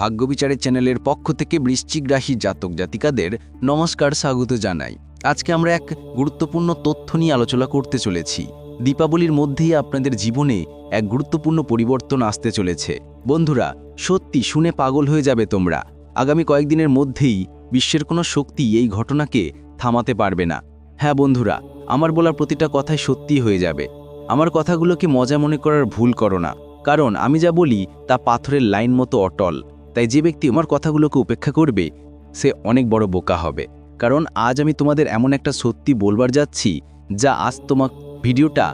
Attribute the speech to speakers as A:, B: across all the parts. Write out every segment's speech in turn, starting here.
A: ভাগ্যবিচারের চ্যানেলের পক্ষ থেকে বৃশ্চিক রাশি জাতক জাতিকাদের নমস্কার, স্বাগত জানাই। আজকে আমরা এক গুরুত্বপূর্ণ তথ্য নিয়ে আলোচনা করতে চলেছি। দীপাবলির মধ্যেই আপনাদের জীবনে এক গুরুত্বপূর্ণ পরিবর্তন আসতে চলেছে। বন্ধুরা, সত্যি শুনে পাগল হয়ে যাবে তোমরা। আগামী কয়েকদিনের মধ্যেই বিশ্বের কোনো শক্তি এই ঘটনাকে থামাতে পারবে না। হ্যাঁ বন্ধুরা, আমার বলা প্রতিটা কথাই সত্যি হয়ে যাবে। আমার কথাগুলোকে মজা মনে করার ভুল করো না। কারণ আমি যা বলি তা পাথরের লাইন মতো অটল। তাই যে ব্যক্তি আমার কথাগুলোকে উপেক্ষা করবে, সে অনেক বড় বোকা হবে। কারণ আজ আমি তোমাদের এমন একটা সত্যি বলবার যাচ্ছি, যা আজ তোমার ভিডিওটা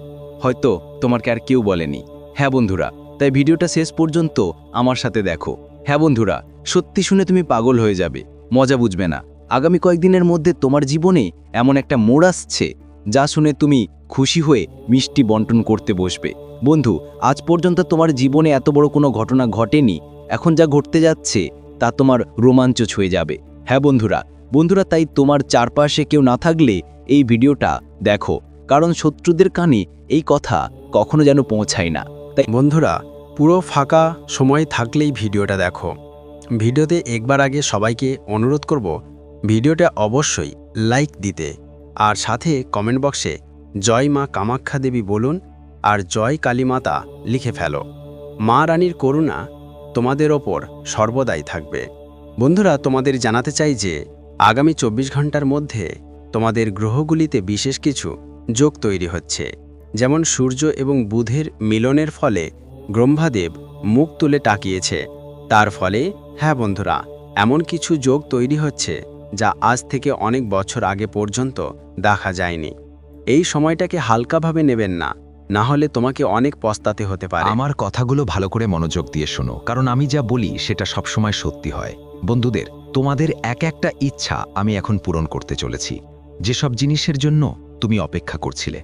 A: হয়তো তোমাকে আর কেউ বলেনি। হ্যাঁ বন্ধুরা, তাই ভিডিওটা শেষ পর্যন্ত আমার সাথে দেখো। হ্যাঁ বন্ধুরা, সত্যি শুনে তুমি পাগল হয়ে যাবে। মজা বুঝবে না। আগামী কয়েকদিনের মধ্যে তোমার জীবনে এমন একটা মোড় আসছে, যা শুনে তুমি খুশি হয়ে মিষ্টি বন্টন করতে বসবে। বন্ধু, আজ পর্যন্ত তোমার জীবনে এত বড় কোনো ঘটনা ঘটেনি এখন যা ঘটতে যাচ্ছে, তা তোমার রোমাঞ্চ ছুঁয়ে যাবে। হ্যাঁ বন্ধুরা বন্ধুরা তাই তোমার চারপাশে কেউ না থাকলে এই ভিডিওটা দেখো, কারণ শত্রুদের কানে এই কথা কখনো যেন পৌঁছায় না। তাই
B: বন্ধুরা, পুরো ফাঁকা সময় থাকলেই ভিডিওটা দেখো। ভিডিওতে একবার আগে সবাইকে অনুরোধ করব, ভিডিওটা অবশ্যই লাইক দিতে, আর সাথে কমেন্ট বক্সে জয় মা কামাখ্যা দেবী বলুন, আর জয় কালীমাতা লিখে ফেলো। মা রানীর করুণা তোমাদের ওপর সর্বদাই থাকবে। বন্ধুরা, তোমাদের জানাতে চাই যে, আগামী চব্বিশ ঘণ্টার মধ্যে তোমাদের গ্রহগুলিতে বিশেষ কিছু যোগ তৈরি হচ্ছে। যেমন সূর্য এবং বুধের মিলনের ফলে ব্রহ্মাদেব মুখ তুলে টাকিয়েছে তার ফলে হ্যাঁ বন্ধুরা, এমন কিছু যোগ তৈরি হচ্ছে যা আজ থেকে অনেক বছর আগে পর্যন্ত দেখা যায়নি। এই সময়টাকে হালকাভাবে নেবেন না। না হলে তোমাকে অনেক পস্তাতে হতে পারে।
C: আমার কথাগুলো ভালো করে মনোযোগ দিয়ে শোনো, কারণ আমি যা বলি সেটা সবসময় সত্যি হয়। বন্ধুদের, তোমাদের এক একটা ইচ্ছা আমি এখন পূরণ করতে চলেছি। যেসব জিনিসের জন্য তুমি অপেক্ষা করছিলে,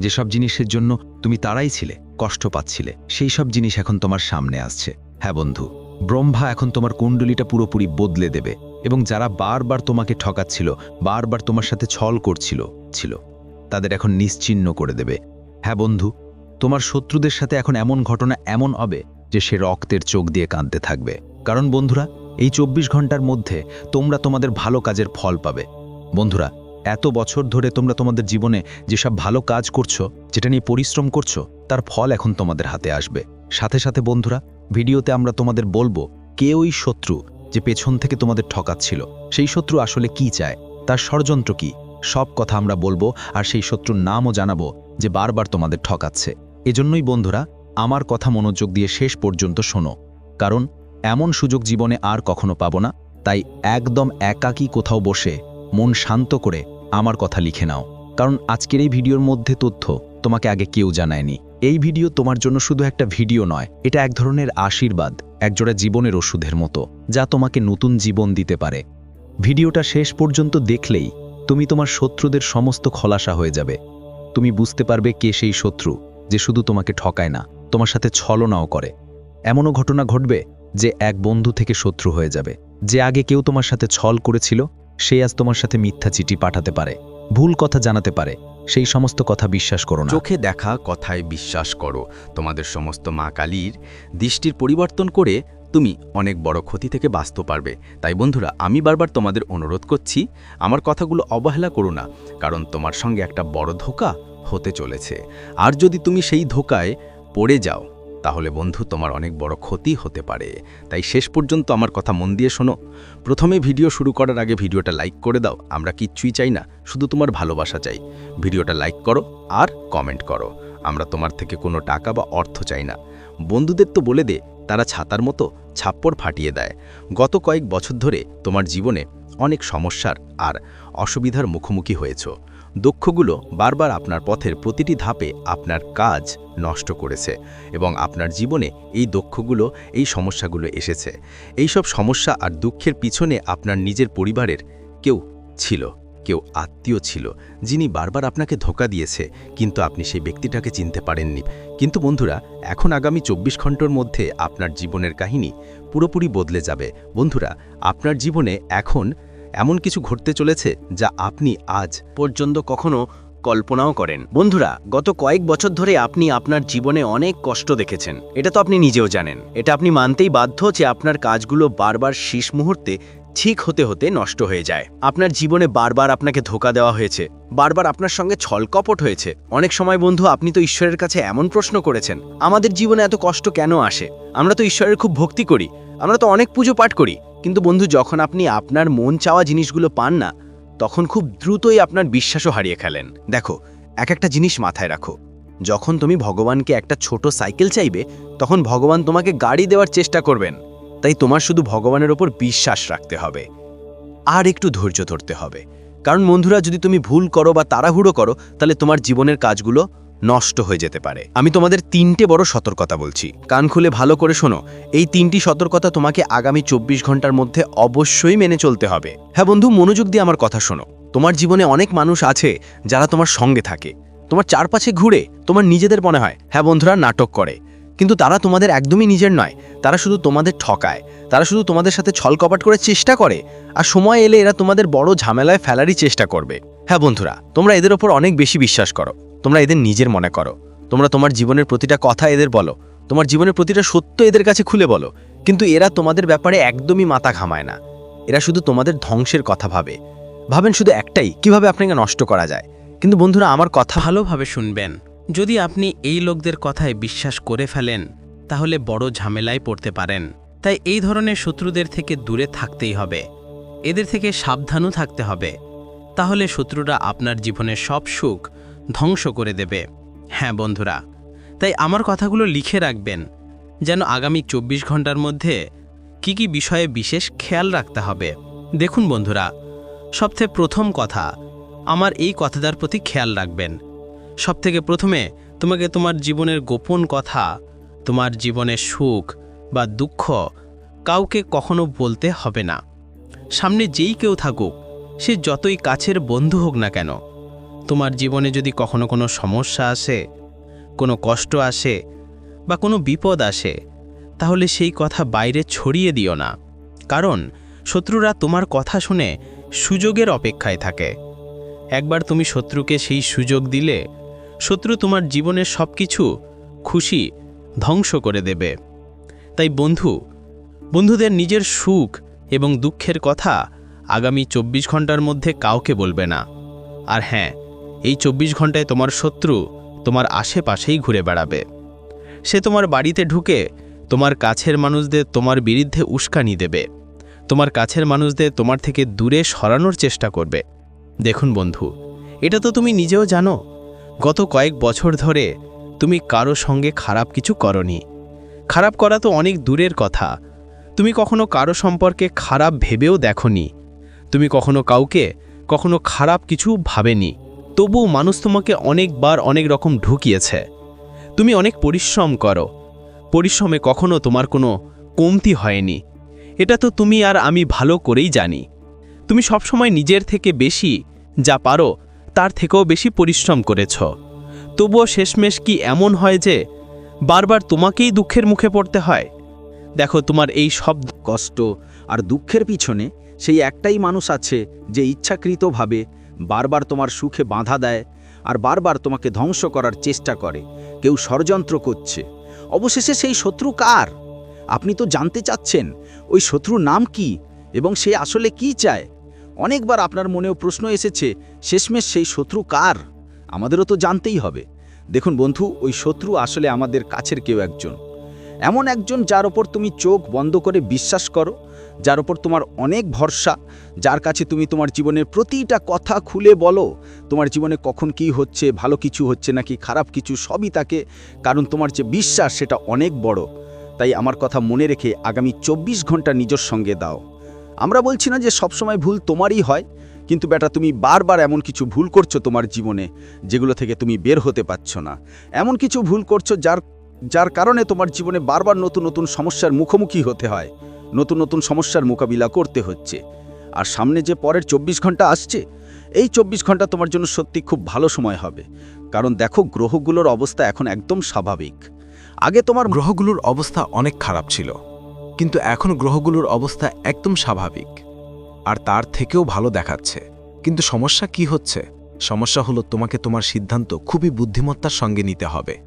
C: যেসব জিনিসের জন্য তুমি তারাই ছিলে, কষ্ট পাচ্ছিলে, সেই সব জিনিস এখন তোমার সামনে আসছে। হ্যাঁ বন্ধু, ব্রহ্মা এখন তোমার কুণ্ডলিটা পুরোপুরি বদলে দেবে এবং যারা বারবার তোমাকে ঠকাচ্ছিল, বারবার তোমার সাথে ছল করছিল, ছিল, তাদের এখন নিশ্চিহ্ন করে দেবে। হ্যাঁ বন্ধু, তোমার শত্রুদের সাথে এখন এমন ঘটনা এমন হবে যে সে রক্তের চোখ দিয়ে কাঁদতে থাকবে। কারণ বন্ধুরা, এই চব্বিশ ঘণ্টার মধ্যে তোমরা তোমাদের ভালো কাজের ফল পাবে। বন্ধুরা, এত বছর ধরে তোমরা তোমাদের জীবনে যেসব ভালো কাজ করছ, যেটা নিয়ে পরিশ্রম করছ, তার ফল এখন তোমাদের হাতে আসবে। সাথে সাথে বন্ধুরা, ভিডিওতে আমরা তোমাদের বলব কে ওই শত্রু যে পেছন থেকে তোমাদের ঠকাচ্ছিল, সেই শত্রু আসলে কি চায়, তার ষড়যন্ত্র কি, সব কথা আমরা বলব আর সেই শত্রুর নামও জানাব যে বারবার তোমাদের ঠকাচ্ছে। এজন্যই বন্ধুরা, আমার কথা মনোযোগ দিয়ে শেষ পর্যন্ত শোনো। কারণ, এমন সুযোগ জীবনে আর কখনো পাবো না, তাই একদম একাকী কোথাও বসে মন শান্ত করে আমার কথা লিখে নাও। কারণ, আজকের এই ভিডিওর মধ্যে তথ্য তোমাকে আগে কেউ জানায়নি। এই ভিডিও তোমার জন্য শুধু একটা ভিডিও নয়, এটা এক ধরনের আশীর্বাদ, একজোড়া জীবনের ওষুধের মতো, যা তোমাকে নতুন জীবন দিতে পারে। ভিডিওটা শেষ পর্যন্ত দেখলেই তুমি তোমার শত্রুদের সমস্ত খলাসা হয়ে যাবে। তুমি বুঝতে পারবে কে সেই শত্রু, যে শুধু তোমাকে ঠকায় না, তোমার সাথে ছলনাও করে। এমনও ঘটনা ঘটবে যে এক বন্ধু থেকে শত্রু হয়ে যাবে। যে আগে কেউ তোমার সাথে ছল করেছিল, সে আজ তোমার সাথে মিথ্যা চিঠি পাঠাতে পারে, ভুল কথা জানাতে পারে, সেই সমস্ত কথা বিশ্বাস করো না।
A: চোখে দেখা কথায় বিশ্বাস করো, তোমাদের সমস্ত মা কালীর দৃষ্টির পরিবর্তন করে তুমি অনেক বড় ক্ষতি থেকে বাঁচতে পারবে। তাই বন্ধুরা, আমি বারবার তোমাদের অনুরোধ করছি, আমার কথাগুলো অবহেলা করো না, কারণ তোমার সঙ্গে একটা বড় ধোকা হতে চলেছে। আর যদি তুমি সেই ধোকায় পড়ে যাও, তাহলে বন্ধু, তোমার অনেক বড় ক্ষতি হতে পারে। তাই শেষ পর্যন্ত আমার কথা মন দিয়ে শোনো। প্রথমে ভিডিও শুরু করার আগে ভিডিওটা লাইক করে দাও, আমরা কিচ্ছুই চাই না, শুধু তোমার ভালোবাসা চাই। ভিডিওটা লাইক করো আর কমেন্ট করো, আমরা তোমার থেকে কোনো টাকা বা অর্থ চাই না। বন্ধুদের তো বলে দে তারা ছাতার মতো ছাপ্পড় ফাটিয়ে দেয়। গত কয়েক বছর ধরে তোমার জীবনে অনেক সমস্যার আর অসুবিধার মুখোমুখি হয়েছ। দুঃখগুলো বারবার আপনার পথের প্রতিটি ধাপে আপনার কাজ নষ্ট করেছে এবং আপনার জীবনে এই দুঃখগুলো, এই সমস্যাগুলো এসেছে। এই সব সমস্যা আর দুঃখের পিছনে আপনার নিজের পরিবারের কেউ ছিল। কেউ আত্মীয় ছিল, যিনি বারবার আপনাকে ধোকা দিয়েছে, কিন্তু আপনি সেই ব্যক্তিটাকে চিনতে পারেননি। কিন্তু বন্ধুরা, এখন আগামী চব্বিশ ঘণ্টার মধ্যে আপনার জীবনের কাহিনী পুরোপুরি বদলে যাবে। বন্ধুরা, আপনার জীবনে এখন এমন কিছু ঘটতে চলেছে যা আপনি আজ পর্যন্ত কখনো কল্পনাও করেন। বন্ধুরা, গত কয়েক বছর ধরে আপনি আপনার জীবনে অনেক কষ্ট দেখেছেন। এটা তো আপনি নিজেও জানেন। এটা আপনি মানতেই বাধ্য যে আপনার কাজগুলো বারবার শেষ মুহূর্তে ঠিক হতে হতে নষ্ট হয়ে যায়। আপনার জীবনে বারবার আপনাকে ধোকা দেওয়া হয়েছে, বারবার আপনার সঙ্গে ছলকপট হয়েছে। অনেক সময় বন্ধু, আপনি তো ঈশ্বরের কাছে এমন প্রশ্ন করেছেন, আমাদের জীবনে এত কষ্ট কেন আসে? আমরা তো ঈশ্বরের খুব ভক্তি করি, আমরা তো অনেক পুজো পাঠ করি। কিন্তু বন্ধু, যখন আপনি আপনার মন চাওয়া জিনিসগুলো পান না, তখন খুব দ্রুতই আপনার বিশ্বাসও হারিয়ে ফেলেন। দেখো, এক একটা জিনিস মাথায় রাখো। যখন তুমি ভগবানকে একটা ছোট সাইকেল চাইবে, তখন ভগবান তোমাকে গাড়ি দেওয়ার চেষ্টা করবেন। তাই তোমার শুধু ভগবানের ওপর বিশ্বাস রাখতে হবে। আর একটু ধৈর্য ধরতে হবে। কারণ বন্ধুরা, যদি তুমি ভুল করো বা তাড়াহুড়ো করো, তাহলে তোমার জীবনের কাজগুলো নষ্ট হয়ে যেতে পারে। আমি তোমাদের তিনটে বড় সতর্কতা বলছি। কান খুলে ভালো করে শোনো। এই তিনটি সতর্কতা তোমাকে আগামী চব্বিশ ঘণ্টার মধ্যে অবশ্যই মেনে চলতে হবে। হ্যাঁ বন্ধু, মনোযোগ দিয়ে আমার কথা শোনো। তোমার জীবনে অনেক মানুষ আছে যারা তোমার সঙ্গে থাকে। তোমার চারপাশে ঘুরে তোমার নিজেদের মনে হয় হ্যাঁ বন্ধুরা, নাটক করে। কিন্তু তারা তোমাদের একদমই নিজের নয়। তারা শুধু তোমাদের ঠকায়। তারা শুধু তোমাদের সাথে ছলকপাট করে চেষ্টা করে। আর সময় এলে এরা তোমাদের বড় ঝামেলায় ফেলারই চেষ্টা করবে। হ্যাঁ বন্ধুরা, তোমরা এদের ওপর অনেক বেশি বিশ্বাস করো। তোমরা এদের নিজের মনে করো। তোমরা তোমার জীবনের প্রতিটা কথা এদের বলো। তোমার জীবনের প্রতিটা সত্য এদের কাছে খুলে বলো। কিন্তু এরা তোমাদের ব্যাপারে একদমই মাথা ঘামায় না। এরা শুধু তোমাদের ধ্বংসের কথা ভাবে। ভাবেন শুধু একটাই, কীভাবে আপনাকে নষ্ট করা যায়। কিন্তু বন্ধুরা, আমার কথা
D: ভালোভাবে শুনবেন। যদি আপনি এই লোকদের কথায় বিশ্বাস করে ফেলেন, তাহলে বড় ঝামেলায় পড়তে পারেন। তাই এই ধরনের শত্রুদের থেকে দূরে থাকতেই হবে। এদের থেকে সাবধানও থাকতে হবে। তাহলে শত্রুরা আপনার জীবনের সব সুখ ধ্বংস করে দেবে। হ্যাঁ বন্ধুরা। তাই আমার কথাগুলো লিখে রাখবেন, যেন আগামী চব্বিশ ঘণ্টার মধ্যে কি কি বিষয়ে বিশেষ খেয়াল রাখতে হবে। দেখুন, বন্ধুরা সবথেকে প্রথম কথা, আমার এই কথাটার প্রতি খেয়াল রাখবেন। সবথেকে প্রথমে তোমাকে তোমার জীবনের গোপন কথা, তোমার জীবনের সুখ বা দুঃখ কাউকে কখনো বলতে হবে না। সামনে যেই কেউ থাকুক, সে যতই কাছের বন্ধু হোক না কেন, তোমার জীবনে যদি কখনো কোনো সমস্যা আসে, কোনো কষ্ট আসে বা কোনো বিপদ আসে, তাহলে সেই কথা বাইরে ছড়িয়ে দিও না। কারণ শত্রুরা তোমার কথা শুনে সুযোগের অপেক্ষায় থাকে। একবার তুমি শত্রুকে সেই সুযোগ দিলে শত্রু তোমার জীবনের সব কিছু খুশি ধ্বংস করে দেবে। তাই বন্ধু, বন্ধুদের নিজের সুখ এবং দুঃখের কথা আগামী চব্বিশ ঘণ্টার মধ্যে কাউকে বলবে না। আর হ্যাঁ এই চব্বিশ ঘন্টায় তোমার শত্রু তোমার আশেপাশেই ঘুরে বেড়াবে। সে তোমার বাড়িতে ঢুকে তোমার কাছের মানুষদের তোমার বিরুদ্ধে উস্কানি দেবে। তোমার কাছের মানুষদের তোমার থেকে দূরে সরানোর চেষ্টা করবে। দেখুন বন্ধু, এটা তো তুমি নিজেও জানো। গত কয়েক বছর ধরে তুমি কারও সঙ্গে খারাপ কিছু করনি। খারাপ করা তো অনেক দূরের কথা। তুমি কখনো কারও সম্পর্কে খারাপ ভেবেও দেখনি। তুমি কখনো কাউকে কখনো খারাপ কিছু ভাবেনি। তবুও মানুষ তোমাকে অনেকবার অনেক রকম ঢুকিয়েছে। তুমি অনেক পরিশ্রম করো। পরিশ্রমে কখনো তোমার কোনো কমতি হয়নি। এটা তো তুমি আর আমি ভালো করেই জানি। তুমি সবসময় নিজের থেকে বেশি যা পারো তার থেকেও বেশি পরিশ্রম করেছ। তবুও শেষমেশ কি এমন হয় যে, বারবার তোমাকেই দুঃখের মুখে পড়তে হয়? দেখো তোমার এই সব
B: কষ্ট আর দুঃখের পিছনে সেই একটাই মানুষ আছে যে ইচ্ছাকৃতভাবে বারবার তোমার সুখে বাধা দেয় আর বারবার তোমাকে ধ্বংস করার চেষ্টা করে। কেউ ষড়যন্ত্র করছে। অবশেষে সেই শত্রু কার? আপনি তো জানতে চাচ্ছেন, ওই শত্রুর নাম কি এবং সে আসলে কি চায়? অনেকবার আপনার মনেও প্রশ্ন এসেছে, শেষমেশ সেই শত্রু কার? আমাদেরও তো জানতেই হবে। দেখুন বন্ধু, ওই শত্রু আসলে আমাদের কাছের কেউ একজন। এমন একজন যার ওপর তুমি চোখ বন্ধ করে বিশ্বাস করো, যার ওপর তোমার অনেক ভরসা, যার কাছে তুমি তোমার জীবনের প্রতিটা কথা খুলে বলো, তোমার জীবনে কখন কি হচ্ছে, ভালো কিছু হচ্ছে নাকি খারাপ কিছু, সবই তাকে, কারণ তোমার যে বিশ্বাস সেটা অনেক বড়। তাই আমার কথা মনে রেখে আগামী চব্বিশ ঘণ্টা নিজের সঙ্গে দাও। আমরা বলছি না যে সবসময় ভুল তোমারই হয়, কিন্তু বেটা তুমি বারবার এমন কিছু ভুল করছ তোমার জীবনে, যেগুলো থেকে তুমি বের হতে পারছ না। এমন কিছু ভুল করছ যার যার কারণে তোমার জীবনে বারবার নতুন নতুন সমস্যার মুখোমুখি হতে হয়, নতুন নতুন সমস্যার মোকাবিলা করতে হচ্ছে। আর সামনে যে পরের চব্বিশ ঘণ্টা আসছে, এই চব্বিশ ঘণ্টা তোমার জন্য সত্যি খুব ভালো সময় হবে। কারণ দেখো গ্রহগুলোর অবস্থা এখন একদম স্বাভাবিক। আগে তোমার
E: গ্রহগুলোর অবস্থা অনেক খারাপ ছিল। কিন্তু এখন গ্রহগুলোর অবস্থা একদম স্বাভাবিক। আর তার থেকেও ভালো দেখাচ্ছে। কিন্তু সমস্যা কি হচ্ছে?
F: সমস্যা হলো তোমাকে তোমার সিদ্ধান্ত খুবই বুদ্ধিমত্তার সঙ্গে নিতে হবে।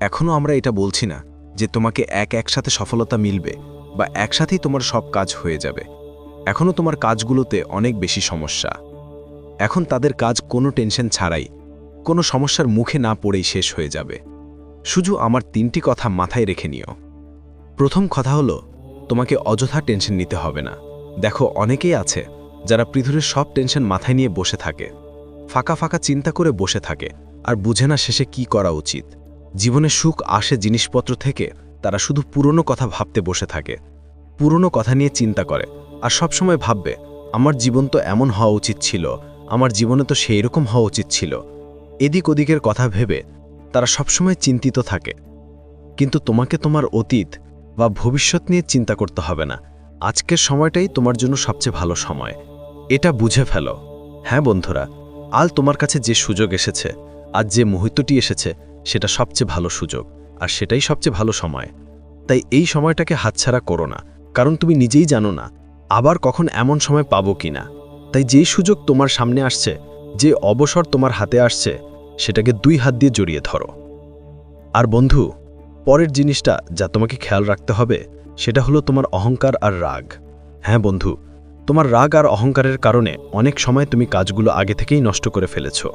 F: এখনও আমরা এটা বলছি না যে তোমাকে এক একসাথে সফলতা মিলবে বা একসাথেই তোমার সব কাজ হয়ে যাবে। এখনও তোমার কাজগুলোতে অনেক বেশি সমস্যা। এখন তাদের কাজ কোনো টেনশন ছাড়াই, কোনো সমস্যার মুখে না পড়েই শেষ হয়ে যাবে। শুধু আমার তিনটি কথা মাথায় রেখে নিও। প্রথম কথা হলো তোমাকে অযথা টেনশন নিতে হবে না। দেখো, অনেকেই আছে যারা পৃথিবীর সব টেনশন মাথায় নিয়ে বসে থাকে। ফাঁকা ফাঁকা চিন্তা করে বসে থাকে আর বুঝে না শেষে কি করা উচিত। জীবনে সুখ আসে জিনিসপত্র থেকে, তারা শুধু পুরনো কথা ভাবতে বসে থাকে। পুরনো কথা নিয়ে চিন্তা করে আর সবসময় ভাববে, আমার জীবন তো এমন হওয়া উচিত ছিল, আমার জীবনে তো সেই রকম হওয়া উচিত ছিল। এদিক ওদিকের কথা ভেবে তারা সবসময় চিন্তিত থাকে। কিন্তু তোমাকে তোমার অতীত বা ভবিষ্যৎ নিয়ে চিন্তা করতে হবে না। আজকের সময়টাই তোমার জন্য সবচেয়ে ভালো সময়। এটা বুঝে ফেলো। হ্যাঁ বন্ধুরা, আল তোমার কাছে যে সুযোগ এসেছে আজ যে মুহূর্তটি এসেছে, সেটা সবচেয়ে ভালো সুযোগ আর সেটাই সবচেয়ে ভালো সময়। তাই এই সময়টাকে হাতছাড়া করো না, কারণ তুমি নিজেই জানো না আবার কখন এমন সময় পাবো কিনা তাই যেই সুযোগ তোমার সামনে আসছে, যে অবসর তোমার হাতে আসছে, সেটাকে দুই হাত দিয়ে জড়িয়ে ধরো। আর বন্ধু পরের জিনিসটা যা তোমাকে খেয়াল রাখতে হবে, সেটা হলো তোমার অহংকার আর রাগ। হ্যাঁ বন্ধু, তোমার রাগ আর অহংকারের কারণে অনেক সময় তুমি কাজগুলো আগে থেকেই নষ্ট করে ফেলেছ।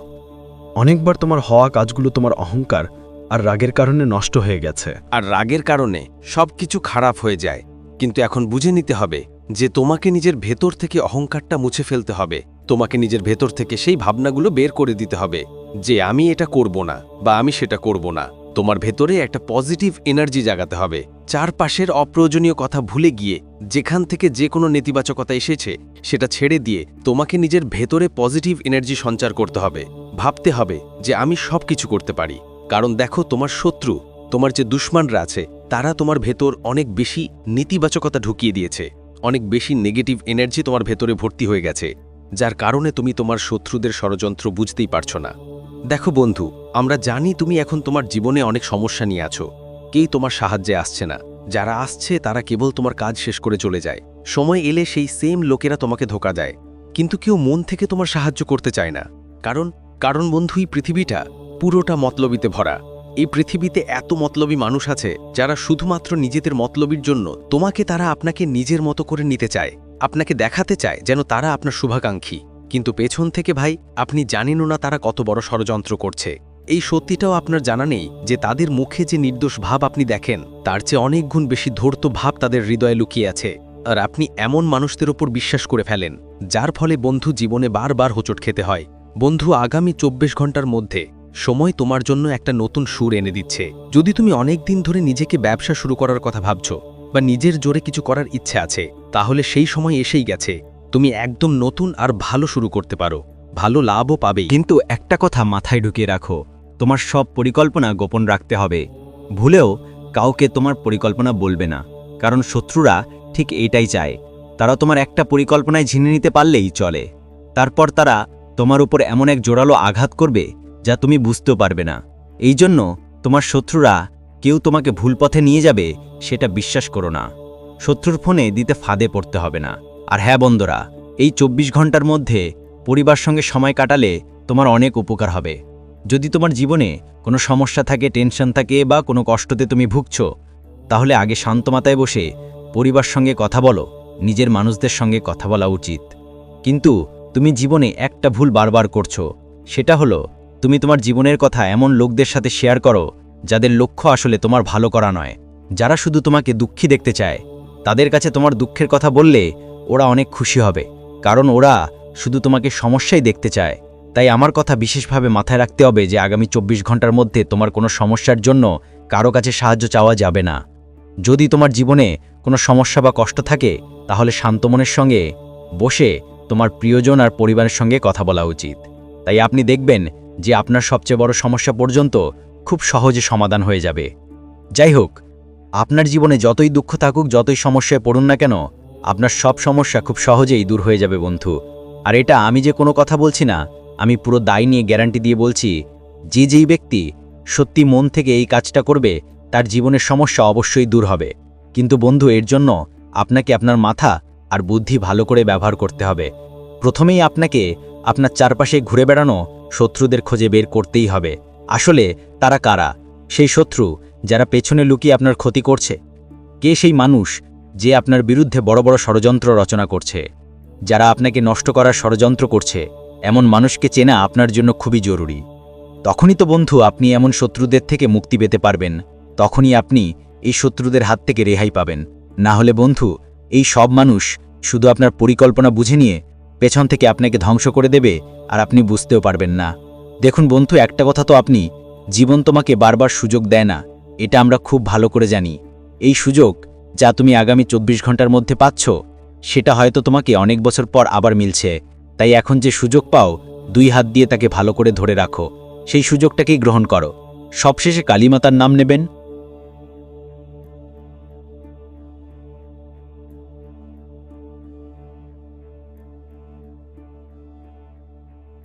F: অনেকবার তোমার হওয়া কাজগুলো তোমার অহংকার আর রাগের কারণে নষ্ট হয়ে গেছে।
G: আর রাগের কারণে সব কিছু খারাপ হয়ে যায়। কিন্তু এখন বুঝে নিতে হবে যে তোমাকে নিজের ভেতর থেকে অহংকারটা মুছে ফেলতে হবে। তোমাকে নিজের ভেতর থেকে সেই ভাবনাগুলো বের করে দিতে হবে যে আমি এটা করব না বা আমি সেটা করব না। তোমার ভেতরে একটা পজিটিভ এনার্জি জাগাতে হবে। চারপাশের অপ্রয়োজনীয় কথা ভুলে গিয়ে, যেখান থেকে যে কোনো নেতিবাচকতা এসেছে, সেটা ছেড়ে দিয়ে তোমাকে নিজের ভেতরে পজিটিভ এনার্জি সঞ্চার করতে হবে। ভাবতে হবে যে আমি সব কিছু করতে পারি। কারণ দেখো, তোমার শত্রু, তোমার যে দুশ্মনরা আছে, তারা তোমার ভেতর অনেক বেশি নেতিবাচকতা ঢুকিয়ে দিয়েছে। অনেক বেশি নেগেটিভ এনার্জি তোমার ভেতরে ভর্তি হয়ে গেছে। যার কারণে তুমি তোমার শত্রুদের ষড়যন্ত্র বুঝতেই পারছ না। দেখো বন্ধু, আমরা জানি তুমি এখন তোমার জীবনে অনেক সমস্যা নিয়ে আছো। কেই তোমার সাহায্যে আসছে না। যারা আসছে, তারা কেবল তোমার কাজ শেষ করে চলে যায়। সময় এলে সেই সেম লোকেরা তোমাকে ধোকা দেয়। কিন্তু কেউ মন থেকে তোমার সাহায্য করতে চায় না। কারণ কারণ বন্ধু, এই পৃথিবীটা পুরোটা মতলবিতে ভরা। এই পৃথিবীতে এত মতলবী মানুষ আছে, যারা শুধুমাত্র নিজেদের মতলবির জন্য তোমাকে তারা আপনাকে নিজের মতো করে নিতে চায়। আপনাকে দেখাতে চায়, যেন তারা আপনার শুভাকাঙ্ক্ষী। কিন্তু পেছন থেকে ভাই, আপনি জানেনও না তারা কত বড় ষড়যন্ত্র করছে। এই সত্যিটাও আপনার জানা নেই যে তাদের মুখে যে নির্দোষ ভাব আপনি দেখেন, তার চেয়ে অনেক গুণ বেশি ধূর্ত ভাব তাদের হৃদয়ে লুকিয়ে আছে। আর আপনি এমন মানুষদের ওপর বিশ্বাস করে ফেলেন, যার ফলে বন্ধু জীবনে বারবার হোঁচট খেতে হয়। বন্ধু, আগামী চব্বিশ ঘণ্টার মধ্যে সময় তোমার জন্য একটা নতুন সুর এনে দিচ্ছে। যদি তুমি অনেক দিন ধরে নিজেকে ব্যবসা শুরু করার কথা ভাবছ, বা নিজের জোরে কিছু করার ইচ্ছে আছে, তাহলে সেই সময় এসেই গেছে। তুমি একদম নতুন আর ভালো শুরু করতে পারো। ভালো লাভও পাবে
A: কিন্তু একটা কথা মাথায় ঢুকিয়ে রাখো, তোমার সব পরিকল্পনা গোপন রাখতে হবে। ভুলেও কাউকে তোমার পরিকল্পনা বলবে না, কারণ শত্রুরা ঠিক এটাই চায়। তারা তোমার একটা পরিকল্পনায় ঝিনে নিতে পারলেই চলে। তারপর তারা তোমার উপর এমন এক জোরালো আঘাত করবে যা তুমি বুঝতেও পারবে না। এই জন্য তোমার শত্রুরা কেউ তোমাকে ভুল পথে নিয়ে যাবে, সেটা বিশ্বাস করো না। শত্রুর ফোনে দিতে ফাঁদে পড়তে হবে না। আর হ্যাঁ বন্ধুরা, এই চব্বিশ ঘণ্টার মধ্যে পরিবার সঙ্গে সময় কাটালে তোমার অনেক উপকার হবে। যদি তোমার জীবনে কোনো সমস্যা থাকে, টেনশন থাকে বা কোনো কষ্টতে তুমি ভুগছ, তাহলে আগে শান্ত মাথায় বসে পরিবার সঙ্গে কথা বলো, নিজের মানুষদের সঙ্গে কথা বলা উচিত। কিন্তু তুমি জীবনে একটা ভুল বারবার করছ, সেটা হলো তুমি তোমার জীবনের কথা এমন লোকদের সাথে শেয়ার করো, যাদের লক্ষ্য আসলে তোমার ভালো করা নয়। যারা শুধু তোমাকে দুঃখী দেখতে চায়, তাদের কাছে তোমার দুঃখের কথা বললে ওরা অনেক খুশি হবে, কারণ ওরা শুধু তোমাকে সমস্যাই দেখতে চায়। তাই আমার কথা বিশেষভাবে মাথায় রাখতে হবে যে আগামী চব্বিশ ঘণ্টার মধ্যে তোমার কোনো সমস্যার জন্য কারও কাছে সাহায্য চাওয়া যাবে না। যদি তোমার জীবনে কোনো সমস্যা বা কষ্ট থাকে, তাহলে শান্ত মনের সঙ্গে বসে তোমার প্রিয়জন আর পরিবারের সঙ্গে কথা বলা উচিত। তাই আপনি দেখবেন যে আপনার সবচেয়ে বড় সমস্যা পর্যন্ত খুব সহজে সমাধান হয়ে যাবে। যাই হোক, আপনার জীবনে যতই দুঃখ থাকুক, যতই সমস্যায় পড়ুন না কেন আপনার সব সমস্যা খুব সহজেই দূর হয়ে যাবে, বন্ধু। আর এটা আমি যে কোনো কথা বলছি না, আমি পুরো দায় নিয়ে গ্যারান্টি দিয়ে বলছি, যে যেই ব্যক্তি সত্যি মন থেকে এই কাজটা করবে, তার জীবনের সমস্যা অবশ্যই দূর হবে। কিন্তু বন্ধু, এর জন্য আপনাকে আপনার মাথা আর বুদ্ধি ভালো করে ব্যবহার করতে হবে। প্রথমেই আপনাকে আপনার চারপাশে ঘুরে বেড়ানো শত্রুদের খোঁজে বের করতেই হবে। আসলে তারা কারা? সেই শত্রু যারা পেছনে লুকিয়ে আপনার ক্ষতি করছে। কে সেই মানুষ যে আপনার বিরুদ্ধে বড় বড় ষড়যন্ত্র রচনা করছে। যারা আপনাকে নষ্ট করার ষড়যন্ত্র করছে, এমন মানুষকে চেনা আপনার জন্য খুবই জরুরি। তখনই তো বন্ধু আপনি এমন শত্রুদের থেকে মুক্তি পেতে পারবেন। তখনই আপনি এই শত্রুদের হাত থেকে রেহাই পাবেন। না হলে বন্ধু, এই সব মানুষ শুধু আপনার পরিকল্পনা বুঝে নিয়ে পেছন থেকে আপনাকে ধ্বংস করে দেবে আর আপনি বুঝতেও পারবেন না। দেখুন বন্ধু, একটা কথা তো আপনি, জীবন তোমাকে বারবার সুযোগ দেয় না, এটা আমরা খুব ভালো করে জানি। এই সুযোগ যা তুমি আগামী চব্বিশ ঘণ্টার মধ্যে পাচ্ছ, সেটা হয়তো তোমাকে অনেক বছর পর আবার মিলছে। তাই এখন যে সুযোগ পাও, দুই হাত দিয়ে তাকে ভালো করে ধরে রাখো। সেই সুযোগটাকেই গ্রহণ করো। সবশেষে কালীমাতার নাম নেবেন